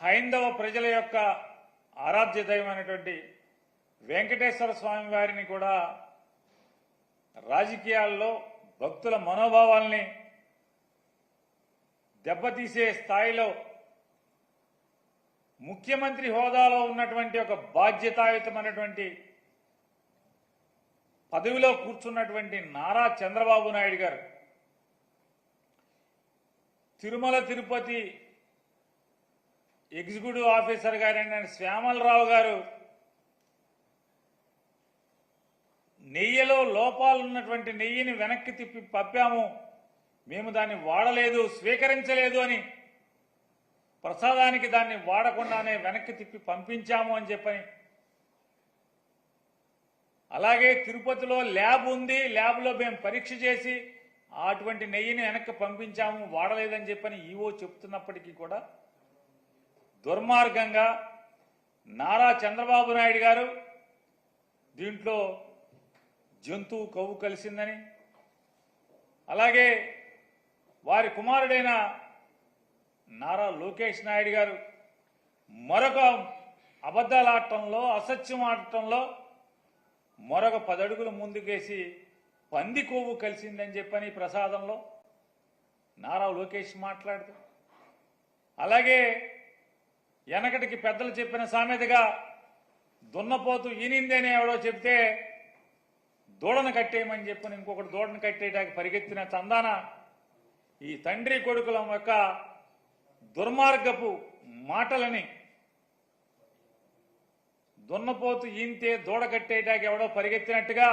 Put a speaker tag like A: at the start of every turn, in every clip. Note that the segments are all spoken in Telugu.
A: హైందవ ప్రజల యొక్క ఆరాధ్య దైవమైనటువంటి వెంకటేశ్వర స్వామి వారిని కూడా రాజకీయాల్లో భక్తుల మనోభావాల్ని దెబ్బతీసే స్థాయిలో ముఖ్యమంత్రి హోదాలో ఉన్నటువంటి ఒక బాధ్యతాయుతమైనటువంటి పదవిలో కూర్చున్నటువంటి నారా చంద్రబాబు నాయుడు గారు తిరుమల తిరుపతి ఎగ్జిక్యూటివ్ ఆఫీసర్ గారైన శ్యామలరావు గారు నెయ్యిలో లోపాలు ఉన్నటువంటి నెయ్యిని వెనక్కి తిప్పి పంపాము. మేము దాన్ని వాడలేదు స్వీకరించలేదు అని ప్రసాదానికి దాన్ని వాడకుండానే వెనక్కి తిప్పి పంపించాము అని చెప్పని. అలాగే తిరుపతిలో ల్యాబ్ ఉంది ల్యాబ్లో మేము పరీక్ష చేసి అటువంటి నెయ్యిని వెనక్కి పంపించాము వాడలేదని చెప్పని ఈవో చెప్తున్నప్పటికీ కూడా దుర్మార్గంగా నారా చంద్రబాబు నాయుడు గారు దీంట్లో జంతువు కొవ్వు కలిసిందని అలాగే వారి కుమారుడైన నారా లోకేష్ నాయుడు గారు మరొక అబద్ధాలు అసత్యం ఆడటంలో మరొక పదడుగులు ముందుకేసి పంది కొవ్వు కలిసిందని చెప్పని ప్రసాదంలో నారా లోకేష్ మాట్లాడుతూ అలాగే వెనకటికి పెద్దలు చెప్పిన సామెతగా దున్నపోతు ఈనిందేనే ఎవడో చెప్తే దూడను కట్టేయమని చెప్పిన ఇంకొకటి దూడను కట్టేయడానికి పరిగెత్తిన చందాన ఈ తండ్రి కొడుకుల యొక్క దుర్మార్గపు మాటలని దున్నపోతు ఈంతే దూడ కట్టేయడానికి ఎవడో పరిగెత్తినట్టుగా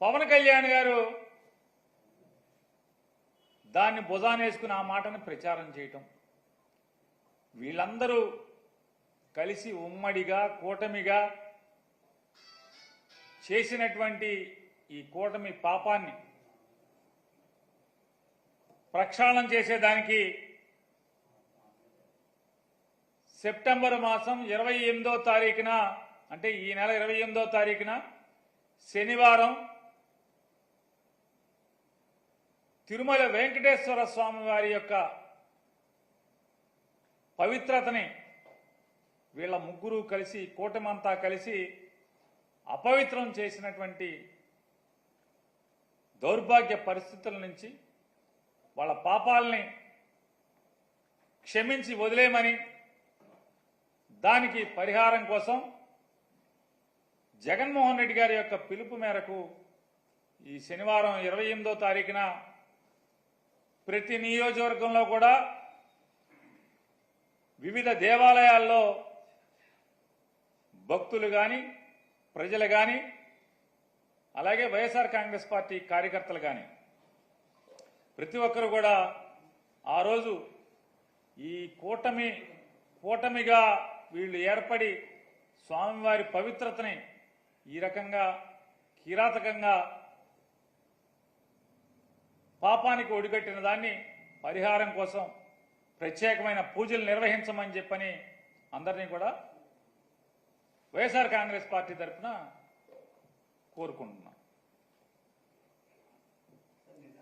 A: పవన్ కళ్యాణ్ గారు దాన్ని భుజానేసుకుని ఆ మాటను ప్రచారం చేయటం. వీళ్ళందరూ కలిసి ఉమ్మడిగా కూటమిగా చేసినటువంటి ఈ కూటమి పాపాన్ని ప్రక్షాళన చేసేదానికి సెప్టెంబర్ మాసం ఇరవై ఎనిమిదో తారీఖున అంటే ఈ నెల ఇరవై ఎనిమిదో తారీఖున శనివారం తిరుమల వెంకటేశ్వర స్వామి వారి యొక్క పవిత్రతని వీళ్ళ ముగ్గురు కలిసి కూటమంతా కలిసి అపవిత్రం చేసినటువంటి దౌర్భాగ్య పరిస్థితుల నుంచి వాళ్ళ పాపాలని క్షమించి వదిలేయమని దానికి పరిహారం కోసం జగన్మోహన్ రెడ్డి గారి యొక్క పిలుపు మేరకు ఈ శనివారం ఇరవై ఎనిమిదో తారీఖున ప్రతి నియోజకవర్గంలో కూడా వివిధ దేవాలయాల్లో భక్తులు కానీ ప్రజలు కానీ అలాగే వైఎస్ఆర్ కాంగ్రెస్ పార్టీ కార్యకర్తలు కానీ ప్రతి ఒక్కరు కూడా ఆ రోజు ఈ కూటమి కూటమిగా వీళ్ళు ఏర్పడి స్వామివారి పవిత్రతని ఈ రకంగా కిరాతకంగా పాపానికి ఒడిగట్టిన దాన్ని పరిహారం కోసం ప్రత్యేకమైన పూజలు నిర్వహించమని చెప్పని అందరినీ కూడా వైఎస్ఆర్ కాంగ్రెస్ పార్టీ తరఫున కోరుకుంటున్నాం.